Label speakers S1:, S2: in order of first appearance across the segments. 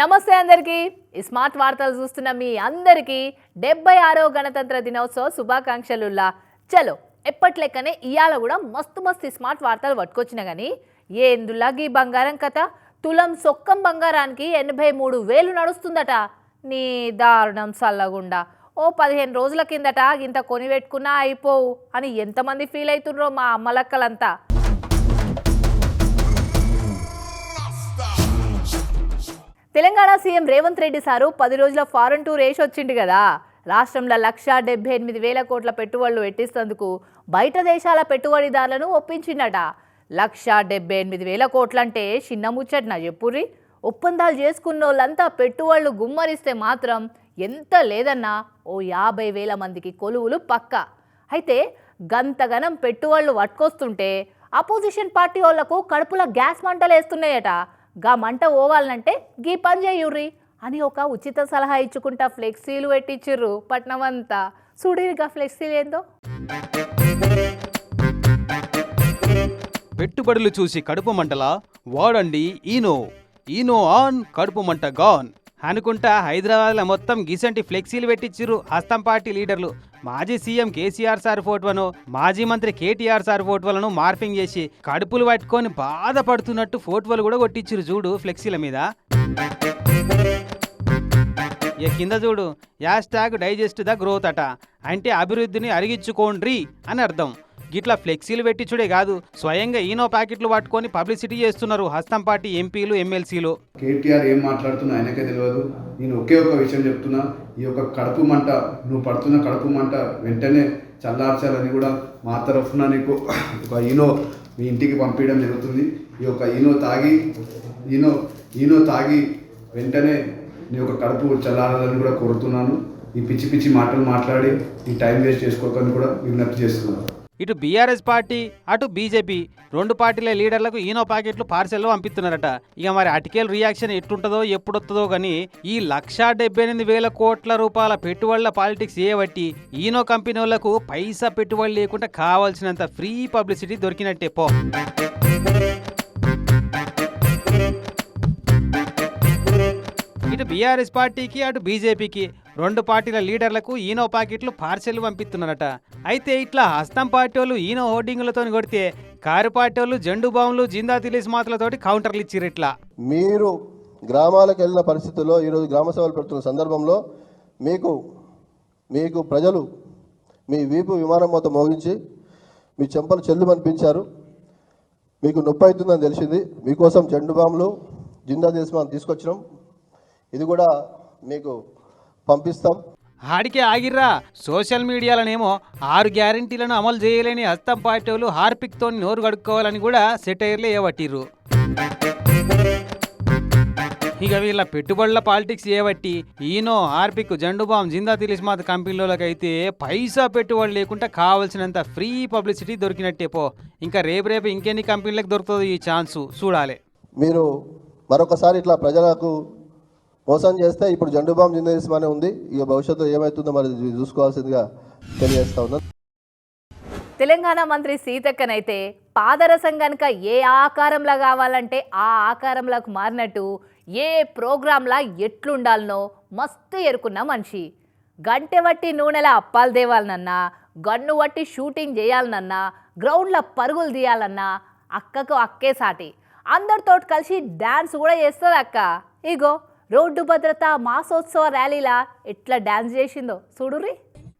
S1: నమస్తే అందరికీ. ఈ స్మార్ట్ వార్తలు చూస్తున్న మీ అందరికీ డెబ్బై ఆరో గణతంత్ర దినోత్సవ శుభాకాంక్షలుల్లా. చలో ఎప్పట్లెక్కనే ఇవాళ కూడా మస్తు మస్తు స్మార్ట్ వార్తలు పట్టుకొచ్చిన కానీ ఏందులా గీ బంగారం కథ? తులం సొక్కం బంగారానికి ఎనభై మూడు వేలు నడుస్తుందట. నీ దారుణం సల్లగుండా ఓ పదిహేను రోజుల కిందట ఇంత కొనిపెట్టుకున్నా అయిపోవు అని ఎంతమంది ఫీల్ అవుతుండ్రో మా అమ్మలక్కలంతా తెలంగాణ సీఎం రేవంత్ రెడ్డి సారు పది రోజుల ఫారెన్ టూర్ వేసి వచ్చిండు కదా. రాష్ట్రంలో లక్ష డెబ్బై ఎనిమిది వేల కోట్ల పెట్టుబడులు పెట్టిస్తందుకు బయట దేశాల పెట్టుబడిదారులను ఒప్పించిండట లక్ష డెబ్బై ఎనిమిది వేల కోట్లంటే చిన్న ముచ్చట్న చెప్పుర్రి? ఒప్పందాలు చేసుకున్న వాళ్ళంతా పెట్టుబడులు గుమ్మరిస్తే మాత్రం ఎంత లేదన్నా ఓ యాభై వేల మందికి కొలువులు పక్క. అయితే గంతగనం పెట్టుబడులు పట్టుకొస్తుంటే అపోజిషన్ పార్టీ వాళ్ళకు కడుపులో గ్యాస్ మంటలు వేస్తున్నాయట గా మంట ఓవాలనంటే గీ పని చేయుర్రి అని ఒక ఉచిత సలహా ఇచ్చుకుంటా ఫ్లెక్సీలు పెట్టించిర్రు పట్నం అంతా చూడిరిగా ఫ్లెక్సీలు ఏందో
S2: పెట్టుబడులు చూసి కడుపు మంటలా? వాడండి ఈనో. ఈనో ఆన్ కడుపు మంట గాన్. అనుకుంటా హైదరాబాద్లో మొత్తం గిసంటి ఫ్లెక్సీలు పెట్టించిర్రు హస్తం పార్టీ లీడర్లు. మాజీ సీఎం కేసీఆర్ సార్ ఫోటోను మాజీ మంత్రి కేటీఆర్ సార్ ఫోటోలను మార్పింగ్ చేసి కడుపులు పట్టుకొని బాధపడుతున్నట్టు ఫోటోలు కూడా కొట్టించిరు చూడు ఫ్లెక్సీల మీద. ఇక కింద చూడు? Hashtag digest the growth అట. అంటే అభివృద్ధిని అరిగించుకోండ్రి అని అర్థం. గిట్లా ఫ్లెక్సీలు పెట్టించుడే కాదు స్వయంగా ఈనో ప్యాకెట్లు పట్టుకొని పబ్లిసిటీ చేస్తున్నారు హస్తం పార్టీ ఎంపీలు ఎమ్మెల్సీలు.
S3: కేటీఆర్ ఏం మాట్లాడుతున్నా ఆయనకే తెలియదు. నేను ఒకే ఒక విషయం చెప్తున్నా. ఈ యొక్క కడుపు మంట నువ్వు పడుతున్న కడుపు మంట వెంటనే చల్లార్చాలని కూడా మా తరఫున నీకు ఒక ఈనో మీ ఇంటికి పంపించడం జరుగుతుంది. ఈ యొక్క ఈనో తాగి ఈనో ఈనో తాగి వెంటనే నీ యొక్క కడుపు చల్లారాలని కూడా కోరుతున్నాను. ఈ పిచ్చి పిచ్చి మాటలు మాట్లాడి ఈ టైం వేస్ట్ చేసుకోకని కూడా విజ్ఞప్తి చేస్తున్నాను.
S2: ఇటు బీఆర్ఎస్ పార్టీ అటు బీజేపీ రెండు పార్టీల లీడర్లకు ఈనో ప్యాకెట్లు పార్సెల్లో పంపిస్తున్నారట. ఇక మరి అటికేల్ రియాక్షన్ ఎట్టుంటుందో ఎప్పుడొస్తుందో కానీ ఈ లక్షా డెబ్బై ఎనిమిది వేల కోట్ల రూపాయల పెట్టుబడుల పాలిటిక్స్ చేయబట్టి ఈనో కంపెనీ వాళ్ళకు పైసా పెట్టుబడి లేకుండా కావాల్సినంత ఫ్రీ పబ్లిసిటీ దొరికినట్టే పో. ఇటు బీఆర్ఎస్ పార్టీకి అటు బీజేపీకి. రెండు పార్టీల లీడర్లకు ఈనో ప్యాకెట్లు పార్సెల్ పంపిస్తున్నారట. అయితే ఇట్లా హస్తం పార్టీ వాళ్ళు ఈనో హోర్డింగులతో కొడితే కారు పార్టీ వాళ్ళు జెండు బాంబులు జిందా తిలిస్ మాటలతోటి కౌంటర్లు ఇచ్చిర్రు ఇట్లా.
S4: మీరు గ్రామాలకు వెళ్ళిన పరిస్థితుల్లో ఈరోజు గ్రామ సభలు పెడుతున్న సందర్భంలో మీకు మీకు ప్రజలు మీ వీపు విమానం మొత్తం మోగించి మీ చెంపలు చెల్లుమనిపించారు. మీకు నొప్పి అవుతుందని తెలిసింది. మీకోసం జెండు బాంబులు జిందా దేశం తీసుకొచ్చినాం. ఇది కూడా మీకు పంపిస్తాం.
S2: ఆడికే ఆగిర్రా. సోషల్ మీడియాలనేమో ఆరు గ్యారంటీలను అమలు చేయలేని హస్తం పార్టీ వాళ్ళు హార్పిక్తో నోరు కడుక్కోవాలని కూడా సెటైర్లు ఏవట్టిర్రు. ఇక వీళ్ళ పెట్టుబడుల పాలిటిక్స్ చేయబట్టి ఈనో హార్పిక్ జండుబామ్ జిందా తిలిస్మాత్ కంపెనీలకైతే పైసా పెట్టుబడి లేకుండా కావాల్సినంత ఫ్రీ పబ్లిసిటీ దొరికినట్టే పో. ఇంకా రేపు రేపు ఇంకెన్ని కంపెనీలకు దొరుకుతుందో ఈ ఛాన్సు. చూడాలి.
S4: మీరు మరొకసారి ఇట్లా ప్రజలకు మోసం చేస్తే ఇప్పుడు జండు బాంబు జిందా అనే ఉంది. ఇక భవిష్యత్తు ఏమవుతుందో మరి చూసుకోవాల్సిందిగా తెలియజేస్తా ఉన్నా.
S1: తెలంగాణ మంత్రి సీతక్కనైతే పాదరసం కనుక ఏ ఆకారంలో కావాలంటే ఆ ఆకారంలోకి మారినట్టు ఏ ప్రోగ్రాంలా ఎట్లుండాలనో మస్తు ఎరుకున్న మనిషి. గంటె వట్టి నూనెల అప్పాలు తేవాలనన్నా గన్ను వట్టి షూటింగ్ చేయాలనన్నా గ్రౌండ్లో పరుగులు తీయాలన్నా అక్కకు అక్కే సాటి. అందరితోటి కలిసి డ్యాన్స్ కూడా చేస్తుంది అక్క ఇగో. రోడ్డు భద్రత మాసోత్సవ ర్యాలీలా ఎట్లా డ్యాన్స్ చేసిందో చూడుర్రి.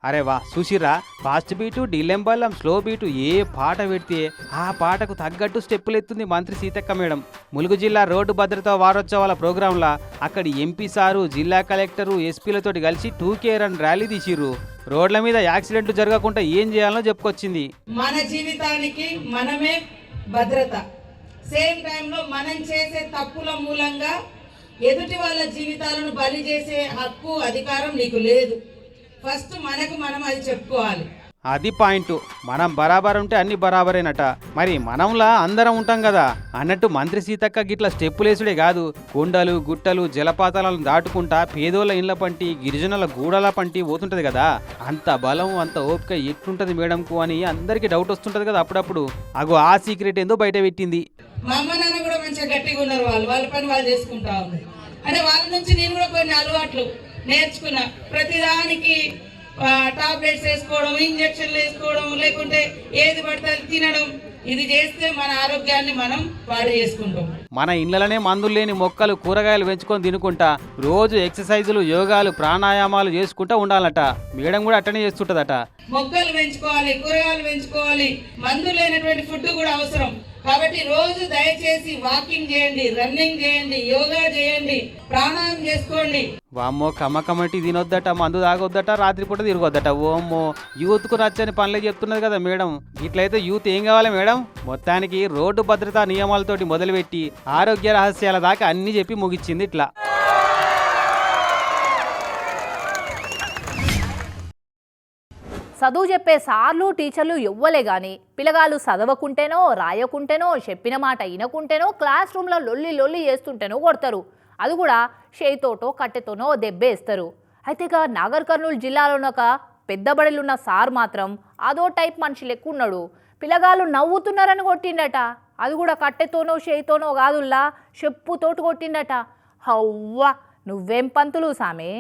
S2: అరే వా చూసిరా ఫాస్ట్ బీటు డిలెంబల్లం స్లో బీటు ఏ పాట పెడితే ఆ పాటకు తగ్గట్టు స్టెప్పులు ఎత్తుంది మంత్రి సీతక్క మేడం. ములుగు జిల్లా రోడ్డు భద్రతా వారోత్సవాల ప్రోగ్రాంలా అక్కడి ఎంపీ సారు జిల్లా కలెక్టరు ఎస్పీలతోటి కలిసి టూ కే రన్ ర్యాలీ తీసిర్రు. రోడ్ల మీద యాక్సిడెంట్లు జరగకుండా ఏం చేయాలో చెప్పుకొచ్చింది.
S5: మన జీవితానికి మనమే భద్రత. సేమ్ టైంలో మనం చేసే తప్పుల మూలంగా ఎదుటి వాళ్ళ జీవితాలను బలి చేసే హక్కు అధికారం నీకు లేదు. ఫస్ట్ మనకు మనం అది చెప్పుకోవాలి.
S2: అది పాయింట్. మనం బరాబర్ ఉంటే అన్ని బరాబరేనట. మరి మనంలా అందరం ఉంటాం కదా. అన్నట్టు మంత్రి సీతక్క గిట్ల స్టెప్పులేసుడే కాదు. కొండలు గుట్టలు జలపాతాలను దాటుకుంటా పేదోళ్ళ ఇండ్ల పంటి గిరిజనుల గూడల పంటి పోతుంటది కదా. అంత బలం అంత ఓపిక ఎట్లుంటది మేడంకు అని అందరికీ డౌట్ వస్తుంటది కదా అప్పుడప్పుడు. అగో ఆ సీక్రెట్ ఏందో బయట పెట్టింది.
S5: మా మంచిగా గట్టిగా ఉన్నారు వాళ్ళు. వాళ్ళ పని వాళ్ళు చేసుకుంటా ఉన్నారు. అంటే వాళ్ళ నుంచి నేను కూడా కొన్ని అలవాట్లు నేర్చుకున్నా. ప్రతిదానికి టాబ్లెట్స్ వేసుకోవడం ఇంజక్షన్లు వేసుకోవడం లేకుంటే ఏది పడితే తినడం. ఇది చేస్తే మన ఆరోగ్యాన్ని మనం పాడు చేసుకుంటాం.
S2: మన ఇళ్ళలోనే మందులు లేని మొక్కలు కూరగాయలు పెంచుకొని తినుకుంటా రోజు ఎక్సర్సైజులు యోగాలు ప్రాణాయామాలు చేసుకుంటా ఉండాలట. మేడం కూడా అట్టనే చేస్తుంటదట.
S5: మొక్కలు పెంచుకోవాలి కూరగాయలు పెంచుకోవాలి. మందు లేనటువంటి ఫుడ్ కూడా అవసరం. కాబట్టి రోజు దయచేసి వాకింగ్ చేయండి రన్నింగ్ చేయండి యోగా చేయండి ప్రాణాయం చేసుకోండి.
S2: వామ్మో కమ్మ తినొద్దట మందు తాగొద్దట రాత్రిపూట తిరగొద్దట. ఓమ్మో యూత్కు నచ్చని పనులే చెప్తున్నది కదా మేడం. ఇట్లయితే యూత్ ఏం కావాలి మేడం? మొత్తానికి రోడ్డు భద్రతా నియమాలతోటి మొదలుపెట్టి ఆరోగ్య రహస్యాల దాకా అన్ని చెప్పి ముగిచ్చింది ఇట్లా.
S1: చదువు చెప్పే సార్లు టీచర్లు ఎవ్వలే గాని పిల్లగాళ్ళు చదవకుంటేనో రాయకుంటేనో చెప్పిన మాట వినకుంటేనో క్లాస్ రూమ్లో లొల్లి లొల్లి చేస్తుంటేనో కొడతారు. అది కూడా చేయితోటో కట్టెతోనో దెబ్బేస్తారు. అయితే ఇక నాగర్ కర్నూలు జిల్లాలోని ఒక పెద్ద బడిలున్న సార్ మాత్రం అదో టైప్ మనిషి లెక్క ఉన్నాడు. పిల్లగాళ్ళు నవ్వుతున్నారని కొట్టిండట. అది కూడా కట్టెతోనో చేయితోనో కాదుల్లా చెప్పుతోటి కొట్టిండట. హవ్వా! నువ్వేం పంతులు సామే?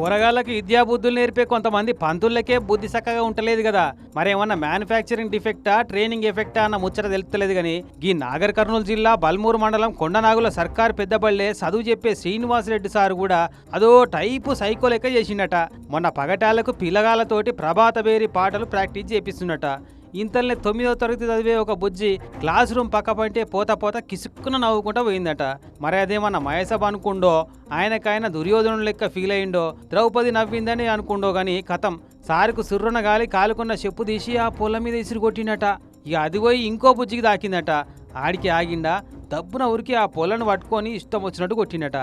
S2: కూరగాయలకు విద్యా బుద్ధులు నేర్పే కొంతమంది పంతులకే బుద్ధి చక్కగా ఉంటలేదు కదా. మరేమన్నా మ్యానుఫ్యాక్చరింగ్ డిఫెక్టా ట్రైనింగ్ ఎఫెక్టా అన్న ముచ్చట తెలుపుతలేదు కానీ ఈ నాగర్ కర్నూలు జిల్లా బల్మూరు మండలం కొండనాగుల సర్కార్ పెద్దబళ్ళే చదువు చెప్పే శ్రీనివాసరెడ్డి సార్ కూడా అదో టైపు సైకో లెక్క చేసిండట. మొన్న పగటాలకు పిల్లగాళ్ళతోటి ప్రభాత బేరి పాటలు ప్రాక్టీస్ చేపిస్తున్నట ఇంతల్నే తొమ్మిదో తరగతి చదివే ఒక బుజ్జి క్లాస్ రూమ్ పక్క పంటే పోత పోత కిసుక్కున నవ్వుకుంటా పోయిందట. మరి అదేమన్నా మహేసబ్ అనుకుండో ఆయనకాయన దుర్యోధనుడు లెక్క ఫీల్ అయిండో ద్రౌపది నవ్విందని అనుకుండో గాని కథం. సారుకు సుర్రున గాలి కాలుకున్న చెప్పు తీసి ఆ పొలం మీద ఇసురు కొట్టిండట ఇక అది పోయి ఇంకో బుజ్జికి దాకిందట ఆడికి ఆగిండా దబ్బున ఉరికి ఆ పొలను పట్టుకొని ఇష్టం వచ్చినట్టు కొట్టినట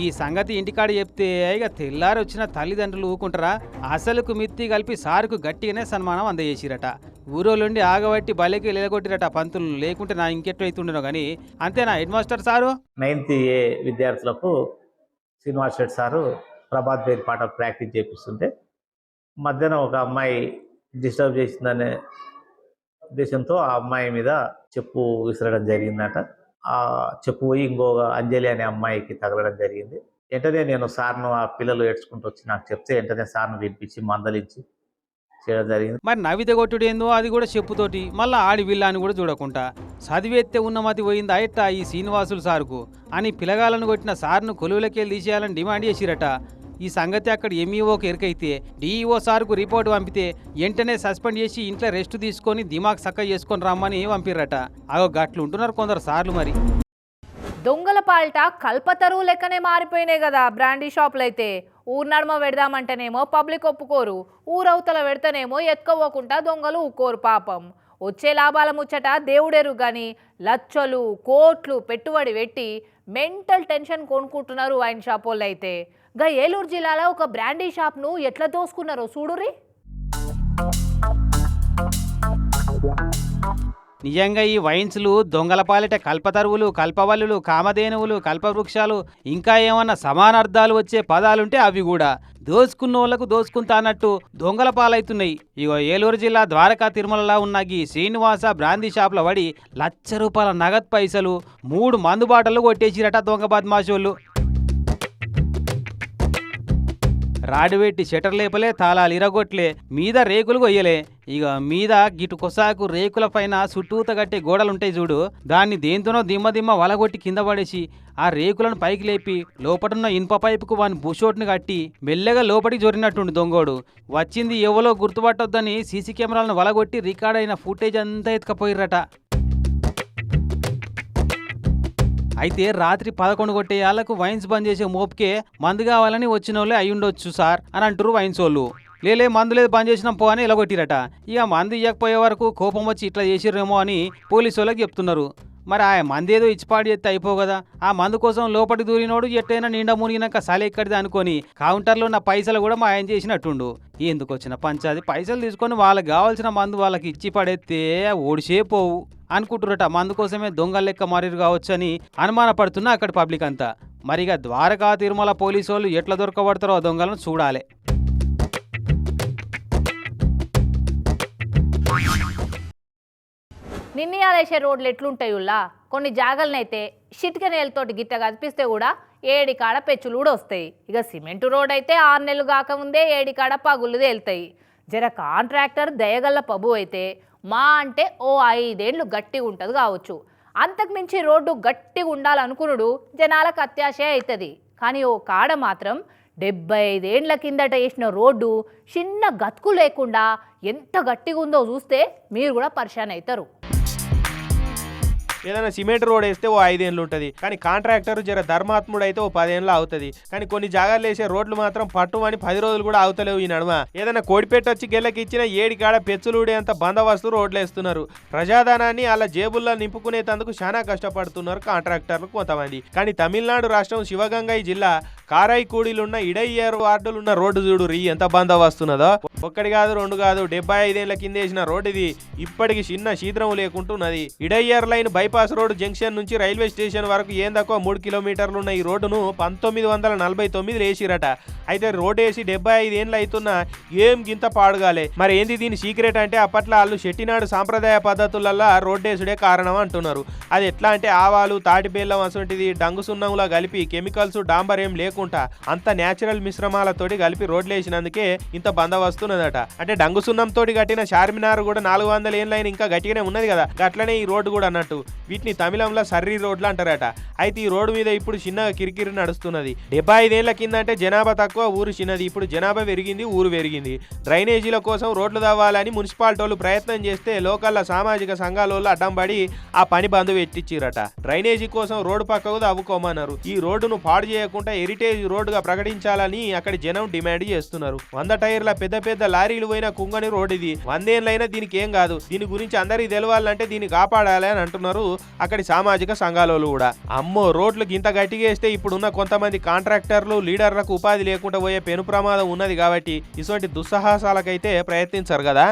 S2: ఈ సంగతి ఇంటికాడ చెప్తే ఇక తెల్లారి వచ్చిన తల్లిదండ్రులు ఊకుంటారా అసలుకు మిత్తి కలిపి సారుకు గట్టిగానే సన్మానం అందజేసిరట. ఊరోళ్ళుండి ఆగబట్టి బలికి లేకొట్టిరట పంతులు. లేకుంటే నా ఇంకెట్టు అవుతుండేనో కానీ అంతేనా head master sir?
S6: Ninth A విద్యార్థులకు శ్రీనివాస్ రెడ్డి సారు ప్రభాత్ పేరు పాట ప్రాక్టీస్ చేపిస్తుంటే మధ్యాహ్నం ఒక అమ్మాయి డిస్టర్బ్ చేసిందనే ఉద్దేశంతో ఆ అమ్మాయి మీద చెప్పు విసరడం జరిగిందట. ఆ చెప్పు పోయి ఇంకొక అంజలి అనే అమ్మాయికి తగలడం జరిగింది. వెంటనే నేను సార్ను ఆ పిల్లలు ఏడ్చుకుంటూ వచ్చి నాకు చెప్తే వెంటనే సార్ను వినిపించి మందలించి చేయడం జరిగింది.
S2: మరి నవ్వితే కొట్టుడు ఏందో అది కూడా చెప్పుతోటి మళ్ళీ ఆడి వీళ్ళ అని కూడా చూడకుండా చదివేత్తే ఉన్నమతి పోయింది అయట ఈ శ్రీనివాసులు సార్కు? అని పిలగాలను కొట్టిన సార్ను కొలువులకెళ్ళి తీసేయాలని డిమాండ్ చేసిరట. ఈ సంగతి అక్కడ ఎంఈఓకి ఎరికైతే డిఈఓ సార్కు రిపోర్ట్ పంపితే వెంటనే సస్పెండ్ చేసి ఇంట్లో రెస్ట్ తీసుకొని దిమాగ్ సక్క చేసుకొని రమ్మని పంపిర్రట అగో గట్లు ఉంటున్నారు కొందరు సార్లు మరి.
S1: దొంగల పాల్ట కల్పతరువు లెక్కనే మారిపోయినాయి కదా బ్రాండీ షాపులు అయితే ఊర్నడమ పెడదామంటేనేమో పబ్లిక్ ఒప్పుకోరు ఊరవతల పెడితేనేమో ఎత్తుకోకుండా దొంగలు ఊకోరు పాపం. వచ్చే లాభాల ముచ్చట దేవుడెరు కానీ లచ్చలు కోట్లు పెట్టుబడి పెట్టి మెంటల్ టెన్షన్ కొనుక్కుంటున్నారు వైన్ షాప్ వాళ్ళు అయితే గా ఏలూరు జిల్లాలో ఒక బ్రాండీ షాప్ను ఎట్లా దోసుకున్నారో చూడుర్రి?
S2: నిజంగా ఈ వైన్స్లు దొంగలపాలిట కల్పతరువులు కల్పవల్లులు కామధేనువులు కల్పవృక్షాలు ఇంకా ఏమన్నా సమానార్థాలు వచ్చే పదాలుంటే అవి కూడా. దోసుకున్న వాళ్ళకు దోసుకుంటా అన్నట్టు దొంగల పాలవుతున్నాయి ఇగో ఏలూరు జిల్లా ద్వారకా తిరుమలలో ఉన్న ఈ శ్రీనివాస బ్రాందీ షాప్లో పడి లక్ష రూపాయల నగదు పైసలు మూడు మందు బాటలు కొట్టేసిరట దొంగ బద్మాషోళ్ళు. రాడు పెట్టి షటర్ లేపలే తాళాలు ఇరగొట్లే మీద రేకులు కొయ్యలే. ఇక మీద గిటు కొసాకు రేకుల పైన చుట్టూత కట్టే గోడలుంటాయి చూడు. దాన్ని దేంతోనో దిమ్మ దిమ్మ వలగొట్టి కింద పడేసి ఆ రేకులను పైకి లేపి లోపటున్న ఇనుప పైపుకు వాని బుషోట్ని కట్టి మెల్లగా లోపలికి జొరినట్టుండి దొంగోడు. వచ్చింది ఎవలో గుర్తుపట్టొద్దని సీసీ కెమెరాలను వలగొట్టి రికార్డ్ అయిన ఫుటేజ్ అంతా ఎత్తుకపోయిర్రట. అయితే రాత్రి పదకొండు కొట్టే వాళ్ళకు వైన్స్ బంద్ చేసే మోపుకే మందు కావాలని వచ్చిన వాళ్ళే అయ్యుండొచ్చు సార్ అని అంటారు వైన్స్ వాళ్ళు లేలే మందు లేదు బంద్ చేసినాం పో అని కొట్టిరట ఇక మందు ఇవ్వకపోయే వరకు కోపం వచ్చి ఇట్లా చేసిరేమో అని పోలీసు వాళ్ళకి చెప్తున్నారు. మరి ఆ మంది ఏదో ఇచ్చిపాడు చేస్తే అయిపో కదా. ఆ మందు కోసం లోపలికి దూరినోడు ఎట్టైనా నిండా మునిగినాక సలి ఎక్కడిది అనుకొని కౌంటర్లో ఉన్న పైసలు కూడా మా ఆయన చేసినట్టుండు. ఎందుకు వచ్చిన పంచాది పైసలు తీసుకొని వాళ్ళకి కావాల్సిన మందు వాళ్ళకి ఇచ్చి పడేస్తే ఓడిసే పోవు. అనుకుంటురట అందుకోసమే దొంగ లెక్క మారిరు కావచ్చు అని అనుమానపడుతున్నా అక్కడ పబ్లిక్ అంతా. మరిగా ద్వారకా తిరుమల పోలీసు వాళ్ళు ఎట్లా దొరకబడతారో ఆ దొంగలను చూడాలి.
S1: నిన్నయాలేసే రోడ్లు ఎట్లుంటాయుల్లా కొన్ని జాగలనైతే షిట్క నేలతోటి గిట్ట కనిపిస్తే కూడా ఏడి కాడ పెచ్చులు కూడా వస్తాయి. ఇక సిమెంట్ రోడ్ అయితే ఆరు నెలలు కాకముందే ఏడికాడ పగులు తేలుతాయి. జర కాంట్రాక్టర్ దయగల్ల పబు అయితే మా అంటే ఓ ఐదేండ్లు గట్టిగా ఉంటుంది కావచ్చు. అంతకుమించి రోడ్డు గట్టిగా ఉండాలనుకునుడు జనాలకు అత్యాశ అవుతుంది కానీ ఓ కాడ మాత్రం డెబ్బై ఐదేండ్ల కిందట వేసిన రోడ్డు చిన్న గతుకు లేకుండా ఎంత గట్టిగా ఉందో చూస్తే మీరు కూడా పరిశాన్ అవుతారు
S7: ఏదైనా సిమెంట్ రోడ్ వేస్తే ఓ ఐదేళ్ళు ఉంటుంది. కానీ కాంట్రాక్టర్ జర ధర్మాత్ముడు అయితే ఓ పదేళ్ళు అవుతుంది. కానీ కొన్ని జాగాలు వేసే రోడ్లు మాత్రం పట్టు అని పది రోజులు కూడా అవుతలేవు ఈ నడుమ. ఏదైనా కోడిపేట వచ్చి గెల్లకి ఇచ్చిన ఏడి కాడ పెచ్చులుడేంత బందోబస్తు రోడ్లు వేస్తున్నారు. ప్రజాధనాన్ని అలా జేబుల్లో నింపుకునేందుకు చాలా కష్టపడుతున్నారు కాంట్రాక్టర్లు కొంతమంది. కానీ తమిళనాడు రాష్ట్రం శివగంగై జిల్లా కారాయికూడిలున్న ఇడయ్యారు వార్డులున్న రోడ్డు చూడు రీ ఎంత బందోబస్తున్నదో. ఒక్కటి కాదు రెండు కాదు డెబ్బై ఐదేళ్ళ కింద వేసిన రోడ్ ఇది. ఇప్పటికి చిన్న శీద్రం లేకుంటున్నది. ఇడయ్యర్ లైన్ బైపాస్ రోడ్ జంక్షన్ నుంచి రైల్వే స్టేషన్ వరకు ఏం తక్కువ మూడు కిలోమీటర్లు ఉన్న ఈ రోడ్డును పంతొమ్మిది వందల నలభై తొమ్మిది వేసిరట. అయితే రోడ్ వేసి డెబ్బై ఐదేళ్ళు అవుతున్నా ఏం గింత పాడుగాలే. మరి ఏంది దీని సీక్రెట్ అంటే అప్పట్లో వాళ్ళు చెట్టినాడు సాంప్రదాయ పద్ధతులల్లో రోడ్ వేసుడే కారణం అంటున్నారు. అది ఎట్లా అంటే ఆవాలు తాటి బెల్లం డంగు సున్నంలా కలిపి కెమికల్స్ డాంబర్ ఏం లేకుండా అంత న్యాచురల్ మిశ్రమాలతోటి కలిపి రోడ్లు వేసినందుకే ఇంత బందోబస్తు బందవస్తున్నదట అంటే డంగు సున్నం తోటి కట్టిన చార్మినార్ కూడా నాలుగు వందల ఏళ్ళైన ఇంకా గట్టిగానే ఉన్నది కదా. అట్లనే ఈ రోడ్డు కూడా అన్నట్టు. వీటిని తమిళంలో సర్రి రోడ్లు అంటారట. అయితే ఈ రోడ్డు మీద ఇప్పుడు చిన్నగా కిరికిరి నడుస్తున్నది. డెబ్బై ఐదేళ్ళ కింద అంటే జనాభా తక్కువ ఊరు చిన్నది. ఇప్పుడు జనాభా పెరిగింది ఊరు పెరిగింది. డ్రైనేజీల కోసం రోడ్లు తవ్వాలని మున్సిపాలిటీ వాళ్ళు ప్రయత్నం చేస్తే లోకల్ల సామాజిక సంఘాల వాళ్ళు అడ్డం పడి ఆ పని బంధు పెట్టించిరట డ్రైనేజీ కోసం రోడ్డు పక్కకు తవ్వుకోమన్నారు. ఈ రోడ్డును పాడు చేయకుండా హెరిటేజ్ రోడ్డుగా ప్రకటించాలని అక్కడి జనం డిమాండ్ చేస్తున్నారు. వంద టైర్ల పెద్ద పెద్ద పెద్ద లారీలు పోయిన కుంగని రోడ్ ఇది. వందేళ్ళైనా దీనికి ఏం కాదు. దీని గురించి అందరికి తెలవాలంటే దీన్ని కాపాడాలి అని అంటున్నారు అక్కడి సామాజిక సంఘాలలో కూడా. అమ్మో రోడ్లు ఇంత గట్టిగా వేస్తే ఇప్పుడున్న కొంతమంది కాంట్రాక్టర్లు లీడర్లకు ఉపాధి లేకుండా పోయే పెను ప్రమాదం ఉన్నది కాబట్టి ఇటువంటి దుస్సాహసాలకైతే ప్రయత్నించరు కదా.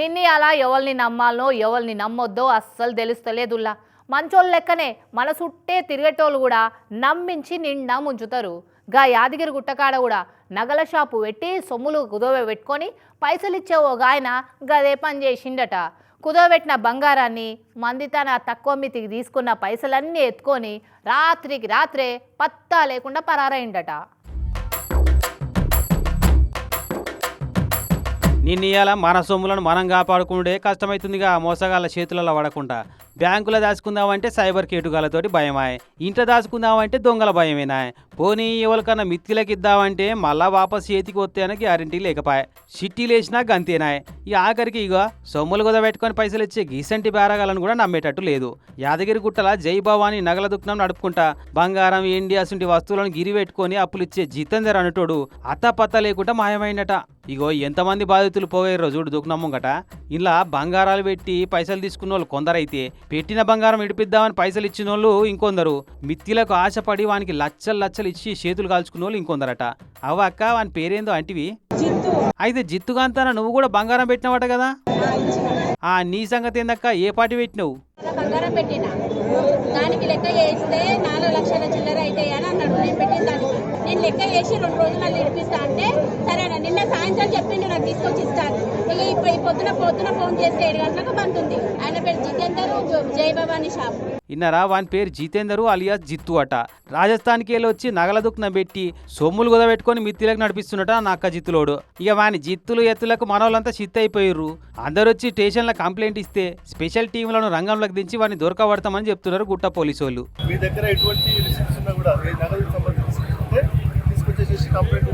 S1: నిన్ని అలా ఎవరిని నమ్మాలనో ఎవరిని నమ్మొద్దో అస్సలు తెలుస్తలేదుల్లా. మంచోళ్ళు లెక్కనే మన చుట్టే తిరిగేటోళ్ళు కూడా నమ్మించి నిండా ముంచుతారు. గా యాదగిరి గుట్టకాడ కూడా నగల షాపు పెట్టి సొమ్ములు కుదవ పెట్టుకొని పైసలు ఇచ్చే ఓ గాయన గదే పని చేసిండట. కుదవబెట్టిన బంగారాన్ని మంది తన తక్కువ మితికి తీసుకున్న పైసలన్నీ ఎత్తుకొని రాత్రికి రాత్రే పత్తా లేకుండా పరారైండట.
S2: నిన్న ఇవాళ మన సొమ్ములను మనం కాపాడుకుంటే కష్టమవుతుందిగా మోసగాళ్ళ చేతులలో పడకుండా. బ్యాంకులో దాచుకుందామంటే సైబర్ కేటుగాలతోటి భయమాయ్. ఇంట్లో దాచుకుందామంటే దొంగల భయమేనా పోనీ ఎవరికన్నా మిత్తిలకి ఇద్దామంటే మళ్ళా వాపస్ చేతికి వస్తేనే గ్యారంటీ లేకపాయ్. చిట్టీ లేచినా గంతేనాయ్. ఈ ఆఖరికి ఇక సొమ్ములు కుద పెట్టుకొని పైసలు ఇచ్చే గీసంటి బేరగాలను కూడా నమ్మేటట్టు లేదు. యాదగిరి గుట్టల జై భవాని నగల దుఃఖం నడుపుకుంటా. బంగారం ఎండి అసుంటి వస్తువులను గిరి పెట్టుకొని అప్పులు జితేందర్ అనటోడు అత్తపత్త లేకుండా మాయమైందట. ఇగో ఎంతమంది బాధితులు పోయే రోజు దుఃఖనమ్మంగట ఇలా బంగారాలు పెట్టి పైసలు తీసుకున్న వాళ్ళు కొందరైతే పెట్టిన బంగారం ఇడిపిద్దామని పైసలు ఇచ్చిన వాళ్ళు ఇంకొందరు. మిత్తిలకు ఆశపడి వానికి లచ్చలు లచ్చలు ఇచ్చి చేతులు కాల్చుకున్న వాళ్ళు ఇంకొందరట. అవ్వ అక్క వాని పేరేందో అంటివి? అయితే జిత్తుగాంతన నువ్వు కూడా బంగారం పెట్టినవట కదా? ఆ నీ సంగతి ఏందక్క? ఏ పాటి పెట్టినావు?
S8: బంగారం పెట్టిన. దానికి లెక్క చేస్తే నాలుగు లక్షల చిల్లర అయితే అని అన్నాడు నేను పెట్టిన దానికి లెక్క చేసి రెండు రోజులు ఇడిపిస్తా అంటే సరే అన్న నిన్న సాయంత్రం చెప్పిండు నాకు తీసుకొచ్చి ఇస్తాను. ఇక ఇప్పుడు ఈ పొద్దున పొద్దున ఫోన్ చేస్తే ఏడు గంటలకు బంద్ ఉంది ఆయన పేరు జితేందర్ జై భవానీ షాప్.
S2: ఇన్నారా? వాని పేరు జితేందరు అలియాస్ జిత్తు అట. రాజస్థాన్కి వెళ్ళి వచ్చి నగల దుక్కున పెట్టి సొమ్ములు కుదబెట్టుకొని మిత్తిలకు నడిపిస్తున్నట నా అక్క జిత్తులోడు. ఇక వాని జిత్తులు ఎత్తులకు మనోళ్ళంతా చిత్త అయిపోయారు అందరూ వచ్చి స్టేషన్లో కంప్లైంట్ ఇస్తే స్పెషల్ టీంలను రంగంలోకి దించి వాడిని దొరకబడతామని చెప్తున్నారు గుట్ట పోలీసు వాళ్ళు
S9: మీ దగ్గర ఎటువంటి రిసిప్ట్స్ ఉన్నా కూడా మీ నగదుకు సంబంధించిన రిసిప్ట్స్ ఉంటే తీసుకొచ్చేసేసి కంప్లైంట్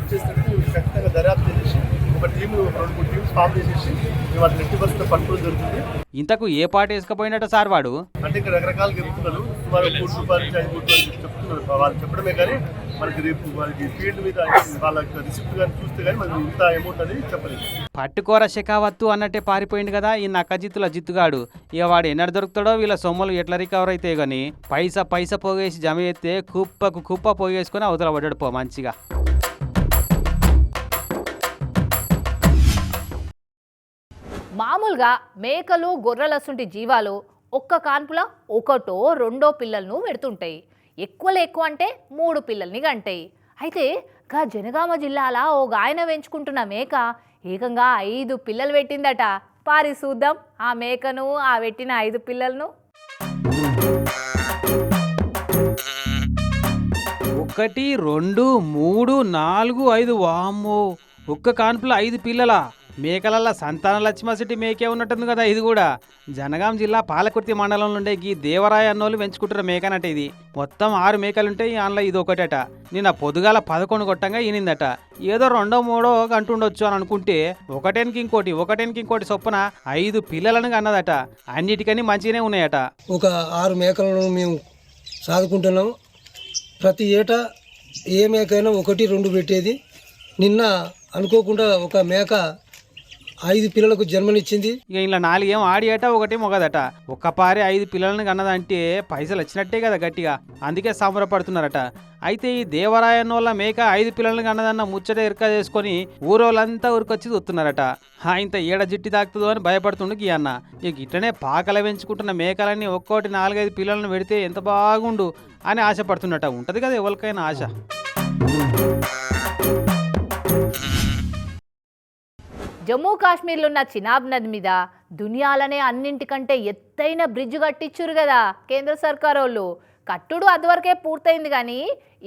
S9: ఇచ్చేసినట్టు మేము ఖచ్చితంగా దర్యాప్తు చేసి ఒక టీం రెండు మూడు టీమ్స్ ఫామ్ చేసేసి మేము అతను ఎట్టి బస్సులో పట్టుకోవడం జరుగుతుంది.
S2: ఇంతకు ఏ పాట వేసుకపోయినట్ట సార్ వాడు?
S9: అంటే ఇక్కడ రకరకాలుగా చెప్తున్నారు సుమారు మూడు రూపాయలు ఐదు రూపాయలు చెప్తున్నారు. వాళ్ళు చెప్పడమే కానీ మనకి రేపు వాళ్ళకి ఫీల్డ్ మీద వాళ్ళ రిసిప్ట్ కానీ చూస్తే కానీ మనకి ఇంత అమౌంట్ అనేది చెప్పలేదు.
S2: పట్టుకోర శకావత్తు అన్నట్టే పారిపోయింది కదా ఈ నక్క జిత్తుల జిత్తుగాడు. ఇక వాడు ఎన్నడు దొరుకుతాడో వీళ్ళ సొమ్ములు ఎట్లా రికవర్ అయితే గాని పైసా పైసా పోగేసి జమ చేస్తే కుప్పకు కుప్ప పోగేసుకొని అవతల పడ్డాడు పో మంచిగా.
S1: మామూలుగా మేకలు గొర్రెలసుంటి జీవాలు ఒక్క కాన్పుల ఒకటో రెండో పిల్లలను పెడుతుంటాయి. ఎక్కువలో ఎక్కువ అంటే మూడు పిల్లల్ని కంటాయి అయితే గా జనగామ జిల్లాల ఓ గాయన పెంచుకుంటున్న మేక ఏకంగా ఐదు పిల్లలు పెట్టిందట. పారి చూద్దాం ఆ మేకను ఆ పెట్టిన ఐదు పిల్లలను.
S2: ఒకటి రెండు మూడు నాలుగు ఐదు వామ్మో. ఒక్క కాన్పులో ఐదు పిల్లల? మేకలల్ల సంతాన లక్ష్మసిటి మేకే ఉన్నట్టుంది కదా ఇది కూడా. జనగాం జిల్లా పాలకుర్తి మండలంలో ఉండే ఈ దేవరాయ అన్నోళ్ళు పెంచుకుంటున్న మేకనట ఇది. మొత్తం ఆరు మేకలుంటాయి అందులో ఇది ఒకటట. నిన్న పొదుగాల పదకొండు కొట్టంగా ఈనిందట ఏదో రెండో మూడో అంటుండొచ్చు అని అనుకుంటే ఒకటేనికి ఇంకోటి ఒకటేనికి ఇంకోటి చొప్పున ఐదు పిల్లలను అన్నదట అన్నిటికని మంచిగానే ఉన్నాయట.
S10: ఒక ఆరు మేకలను మేము సాదుకుంటున్నాము. ప్రతి ఏటా ఏ మేకైనా ఒకటి రెండు పెట్టేది. నిన్న అనుకోకుండా ఒక మేక ఐదు పిల్లలకు జన్మనిచ్చింది.
S2: ఇక ఇలా నాలుగేం ఆడియట ఒకటి మొగదట. ఒక్క పారి ఐదు పిల్లలను కన్నదంటే పైసలు వచ్చినట్టే కదా గట్టిగా. అందుకే సంబరపడుతున్నారట. అయితే ఈ దేవరాయన్ వల్ల మేక ఐదు పిల్లలను కన్నదన్న ముచ్చట ఇరక చేసుకొని ఊరోళ్ళంతా ఊరికొచ్చి చూస్తున్నారట. ఇంత ఏడ జిట్టి తాకుతుందో అని భయపడుతుండు గీ అన్న ఇక ఇట్లనే పాకల పెంచుకుంటున్న మేకలన్నీ ఒక్కోటి నాలుగైదు పిల్లలను పెడితే ఎంత బాగుండు అని ఆశపడుతున్నట. ఉంటది కదా ఎవరికైనా ఆశ.
S1: జమ్మూ కాశ్మీర్లో ఉన్న చినాబ్ నది మీద దునియాలనే అన్నింటికంటే ఎత్తైన బ్రిడ్జ్ కట్టించురు కదా కేంద్ర సర్కార్ వాళ్ళు కట్టుడు అదివరకే పూర్తయింది కానీ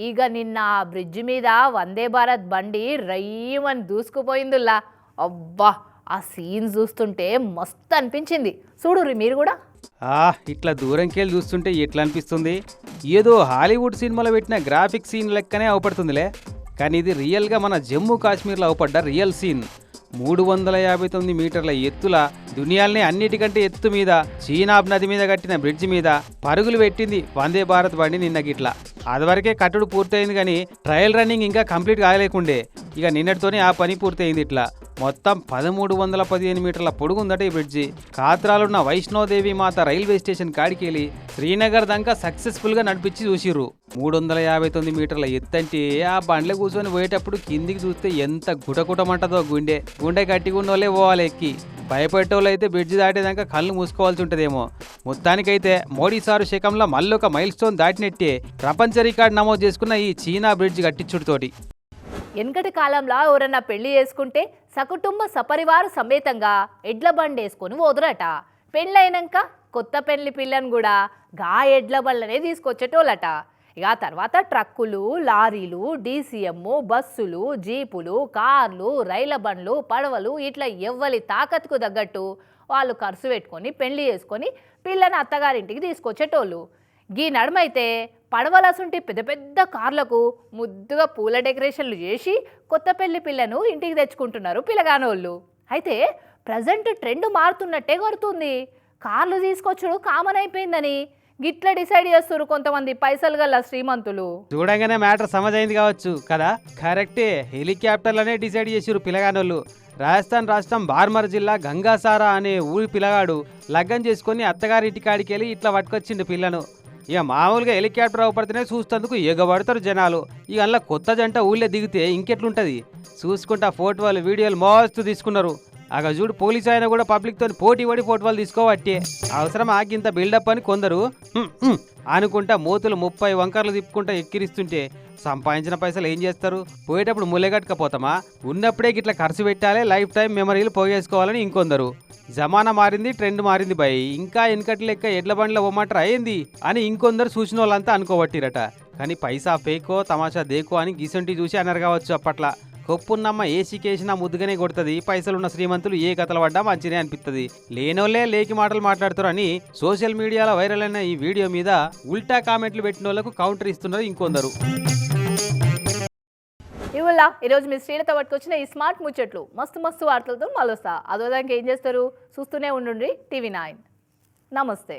S1: ఇక నిన్న ఆ బ్రిడ్జ్ మీద వందే భారత్ బండి రయ్యమని దూసుకుపోయిందిలా అబ్బా ఆ సీన్ చూస్తుంటే మస్తు అనిపించింది. చూడుర్రి మీరు కూడా.
S2: ఇట్లా దూరంకి వెళ్ళి చూస్తుంటే ఎట్లా అనిపిస్తుంది ఏదో హాలీవుడ్ సినిమాలో పెట్టిన గ్రాఫిక్ సీన్ లెక్కనే అవపడుతుందిలే. కానీ ఇది రియల్గా మన జమ్మూ కాశ్మీర్లో అవపడ్డ రియల్ సీన్. మూడు వందల యాభై తొమ్మిది మీటర్ల ఎత్తుల దునియాల్ని అన్నిటికంటే ఎత్తు మీద చీనాబ్ నది మీద కట్టిన బ్రిడ్జి మీద పరుగులు పెట్టింది వందే భారత్ బండి నిన్న గిట్లా. అదివరకే కట్టుడు పూర్తయింది కానీ ట్రయల్ రన్నింగ్ ఇంకా కంప్లీట్ కాలేకుండే. ఇక నిన్నటితోనే ఆ పని పూర్తయింది ఇట్లా. మొత్తం పదమూడు వందల పదిహేను మీటర్ల పొడుగుందట ఈ బ్రిడ్జి. కాత్రాలున్న వైష్ణోదేవి మాత రైల్వే స్టేషన్ కాడికెళ్ళి శ్రీనగర్ దాకా సక్సెస్ఫుల్గా నడిపించి చూసిర్రు. మూడు వందల యాభై తొమ్మిది మీటర్ల ఎత్తంటే ఆ బండ్ల కూర్చొని పోయేటప్పుడు కిందికి చూస్తే ఎంత గుటగుటమంటదో గుండె. గుండె కట్టిగున్నోళ్ళే పోవాలి ఎక్కి. భయపెట్టేవాళ్ళు అయితే బ్రిడ్జి దాటేదాకా కళ్ళు మూసుకోవాల్సి ఉంటుందేమో. మొత్తానికైతే మోడీ సారు శకంలో మళ్ళొక మైల్ స్టోన్ దాటినట్టే ప్రపంచ రికార్డు నమోదు చేసుకున్న ఈ చీనా బ్రిడ్జ్ గట్టిచ్చుడుతోటి
S1: వెనకటి కాలంలో ఎవరన్నా పెళ్ళి చేసుకుంటే సకుటుంబ సపరివార సమేతంగా ఎడ్ల బండి వేసుకొని పోదురట పెళ్ళైనాక కొత్త పెళ్ళి పిల్లని కూడా గా ఎడ్ల బండ్లనే తీసుకొచ్చేటోళ్ళట. ఇక ఆ తర్వాత ట్రక్కులు లారీలు డీసీఎం బస్సులు జీపులు కార్లు రైల బండ్లు పడవలు ఇట్లా ఎవ్వలి తాకత్కు తగ్గట్టు వాళ్ళు ఖర్చు పెట్టుకొని పెళ్ళి చేసుకొని పిల్లని అత్తగారింటికి తీసుకొచ్చేటోళ్ళు. గీ నడుమైతే పడవలసుంటి పెద్ద పెద్ద కార్లకు ముద్దుగా పూల డెకరేషన్లు చేసి కొత్త పెళ్ళి పిల్లను ఇంటికి తెచ్చుకుంటున్నారు పిల్లగానోళ్ళు. అయితే ప్రజెంట్ ట్రెండ్ మారుతున్నట్టే కొడుతుంది. కార్లు తీసుకొచ్చుడు కామన్ అయిపోయిందని. గిట్ల డిసైడ్ చేస్తారు కొంతమంది పైసలు గల శ్రీమంతులు.
S2: చూడంగానే మ్యాటర్ సమజైంది కావచ్చు కదా? కరెక్టే హెలికాప్టర్లనే డిసైడ్ చేసిరు పిల్లగానోళ్ళు. రాజస్థాన్ రాష్ట్రం బార్మర్ జిల్లా గంగాసారా అనే ఊరి పిల్లగాడు లగ్గం చేసుకుని అత్తగారింటి కాడికి వెళ్ళి ఇట్లా పట్టుకొచ్చిండు పిల్లను. ఇక మామూలుగా హెలికాప్టర్ అవపడితేనే చూస్తేందుకు ఎగబడతారు జనాలు. ఇక అందులో కొత్త జంట ఊళ్ళో దిగితే ఇంకెట్లుంటుంది? చూసుకుంటా ఫోటోలు వీడియోలు మోస్తూ తీసుకున్నారు. అగ చూడు పోలీసు ఆయన కూడా పబ్లిక్తో పోటీ పడి ఫోటోలు తీసుకోవట్టే అవసరం ఆగింత బిల్డప్ అని కొందరు అనుకుంటా మూతులు ముప్పై వంకర్లు తిప్పుకుంటా ఎక్కిరిస్తుంటే సంపాదించిన పైసలు ఏం చేస్తారు? పోయేటప్పుడు ముల్లెగట్టుకపోతామా ఉన్నప్పుడే గిట్ల ఖర్చు పెట్టాలి లైఫ్ టైం మెమరీలు పోగేసుకోవాలని ఇంకొందరు. జమానా మారింది ట్రెండ్ మారింది భయ్ ఇంకా వెనకటి లెక్క ఎడ్ల బండ్ల బొమ్మంటారు అయింది అని ఇంకొందరు చూసిన వాళ్ళంతా అనుకోబట్టిరట. కానీ పైసా ఫేకో తమాషా దేకో అని గీసంటి చూసి అన్నారు కావచ్చు అప్పట్లో. కొప్పున్నమ్మ ఏ సికేసినా ముద్దుగానే కొడుతుంది పైసలున్న శ్రీమంతులు ఏ కథలు పడ్డా మంచినే అనిపిస్తుంది లేనోళ్ళే లేకి మాటలు మాట్లాడుతారని సోషల్ మీడియాలో వైరల్ అయిన ఈ వీడియో మీద ఉల్టా కామెంట్లు పెట్టిన వాళ్ళకు కౌంటర్ ఇస్తున్నారు ఇంకొందరు.
S1: ఇవల్ల ఈరోజు మీ శ్రీలతో పట్టుకొచ్చిన ఈ స్మార్ట్ ముచ్చట్లు. మస్తు మస్తు వార్తలతో మళ్ళొస్తా. అదోదానికి ఏం చేస్తారు? చూస్తూనే ఉండండి టీవీ నైన్. నమస్తే.